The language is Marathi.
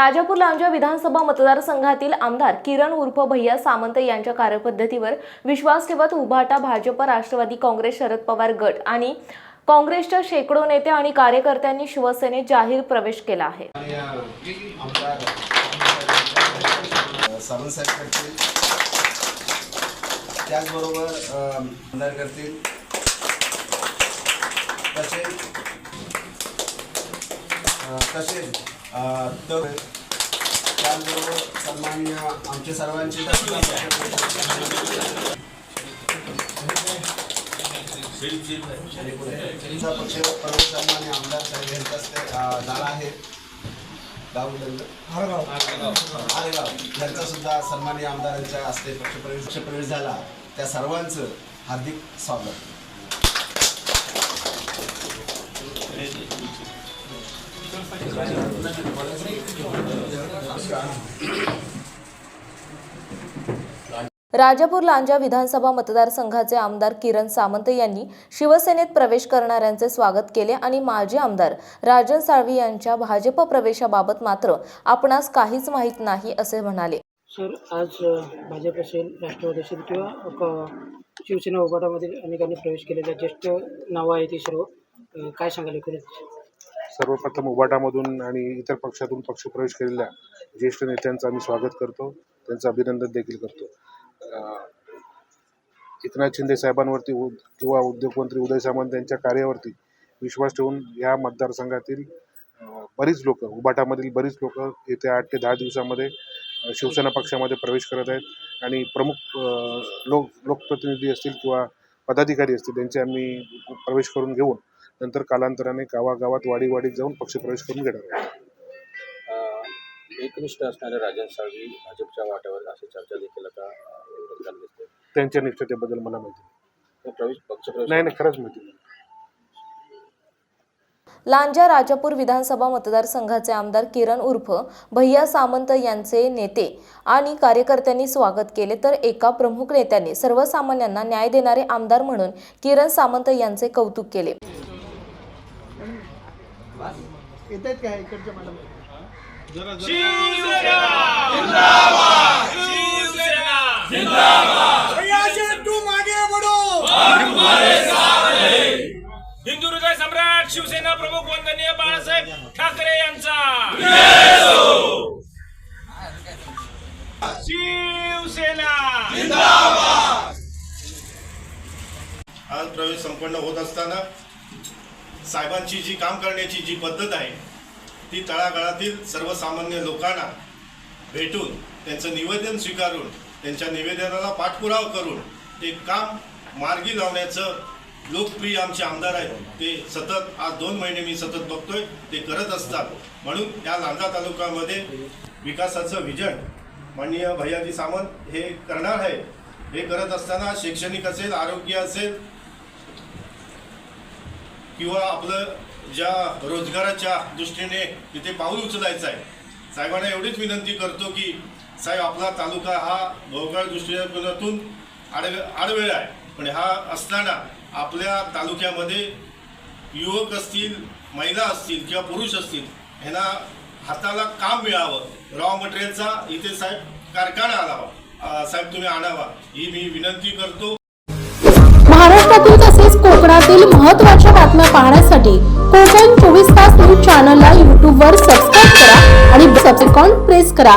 राजापूर लांजा विधानसभा मतदारसंघातील आमदार किरण उर्फ भैया सामंत यांच्या कार्यपद्धतीवर विश्वास ठेवत उभाटा भाजप राष्ट्रवादी काँग्रेस शरद पवार गट आणि काँग्रेसच्या शेकडो नेते आणि कार्यकर्त्यांनी शिवसेनेत जाहीर प्रवेश केला आहे. त्याचबरोबर आमदार करतील. तसेच तसेच तर त्याचबरोबर सन्माननीय आमचे सर्वांचे पक्ष प्रमुख सन्मान्य आमदार साहेब यांच्या हस्ते झाला आहे. गाव आरेगाव यांचा सुद्धा सन्मान्य आमदारांच्या हस्ते पक्षप्रवेश पक्षप्रवेश झाला. त्या सर्वांचं हार्दिक स्वागत. राजापूर लांजा विधानसभा मतदारसंघाचे आमदार किरण सामंत यांनी शिवसेनेत प्रवेश करणाऱ्यांचे स्वागत केले आणि माजी आमदार राजन साळवी यांच्या भाजप प्रवेशाबाबत मात्र आपणास काहीच माहीत नाही असे म्हणाले. सर आज भाजप असेल राष्ट्रवादी असेल किंवा शिवसेना उभाटामधील अनेकांनी प्रवेश केलेल्या ज्येष्ठ नावं आहेत ती सर्व काय सांगाल एकूणच? सर्वप्रथम उबाटामधून आणि इतर पक्षातून पक्षप्रवेश केलेल्या ज्येष्ठ नेत्यांचं आम्ही स्वागत करतो. त्यांचं अभिनंदन देखील करतो. एकनाथ शिंदे साहेबांवरती उ- किंवा उद्योगमंत्री उदय सामंत यांच्या कार्यावरती विश्वास ठेवून या मतदारसंघातील बरीच लोक उबाटामधील बरीच लोक येत्या आठ ते दहा दिवसामध्ये शिवसेना पक्षामध्ये प्रवेश करत आहेत. आणि प्रमुख लोक लोकप्रतिनिधी असतील किंवा पदाधिकारी असतील त्यांचे आम्ही प्रवेश करून घेऊन नंतर कालांतराने गावागावात वाडी वाडीत जाऊन पक्षप्रवेश करून घेणार आहे अ, एकनिष्ठ असणारे राजन साळवी भाजपच्या वाट्यावर अशी चर्चा देखील आता दिसते त्यांच्या निष्ठतेबद्दल मला माहिती नाही. तर प्रवेश पक्षप्रवेश नाही नाही खरंच माहिती नाही. लांजा राजापूर विधानसभा मतदारसंघाचे आमदार किरण उर्फ भैया सामंत यांचे नेते आणि कार्यकर्त्यांनी स्वागत केले तर एका प्रमुख नेत्यांनी सर्वसामान्यांना न्याय देणारे आमदार म्हणून किरण सामंत यांचे कौतुक केले हिंदू हृदय सम्राट शिवसेना प्रमुख वंदनीय बाळासाहेब ठाकरे यांचा. शिवसेना. आज प्रवेश संपन्न होत असताना साहेबांची जी काम करण्याची जी पद्धत आहे ती तळागाळातील सर्वसामान्य लोकांना भेटून त्यांचं निवेदन स्वीकारून त्यांच्या निवेदनाला पाठपुरावा करून ते काम मार्गी लावण्याचं लोकप्रिय आमचे आमदार आहेत ते सतत आज दोन महिने मी सतत बघतोय ते करत असतात. म्हणून या लांजा तालुक्यामध्ये विकासाचं विजन माननीय भैयाजी सामंत हे करणार आहे हे करत असताना शैक्षणिक असेल आरोग्य असेल किंवा आपलं ज्या रोजगाराच्या दृष्टीने तिथे पाऊल उचलायचं आहे. साहेबांना एवढीच विनंती करतो की साहेब आपला तालुका हा भौगोलिक दृष्टिकोनातून आडवे आडवेळा आहे. पण हा असताना आपल्या तालुक्यामध्ये युवक असतील महिला असतील किंवा पुरुष असतील ह्यांना हाताला काम मिळावं. रॉ मटेरियलचा इथे साहेब कारखाना आणावा. साहेब तुम्ही आणावा. ही मी विनंती करतो. तसेच कोकणातील महत्त्वाच्या बातम्या पाहण्यासाठी कोकण चोवीस तास न्यूज चॅनलला यूट्यूबवर सबस्क्राईब करा आणि सबसेकॉन प्रेस करा.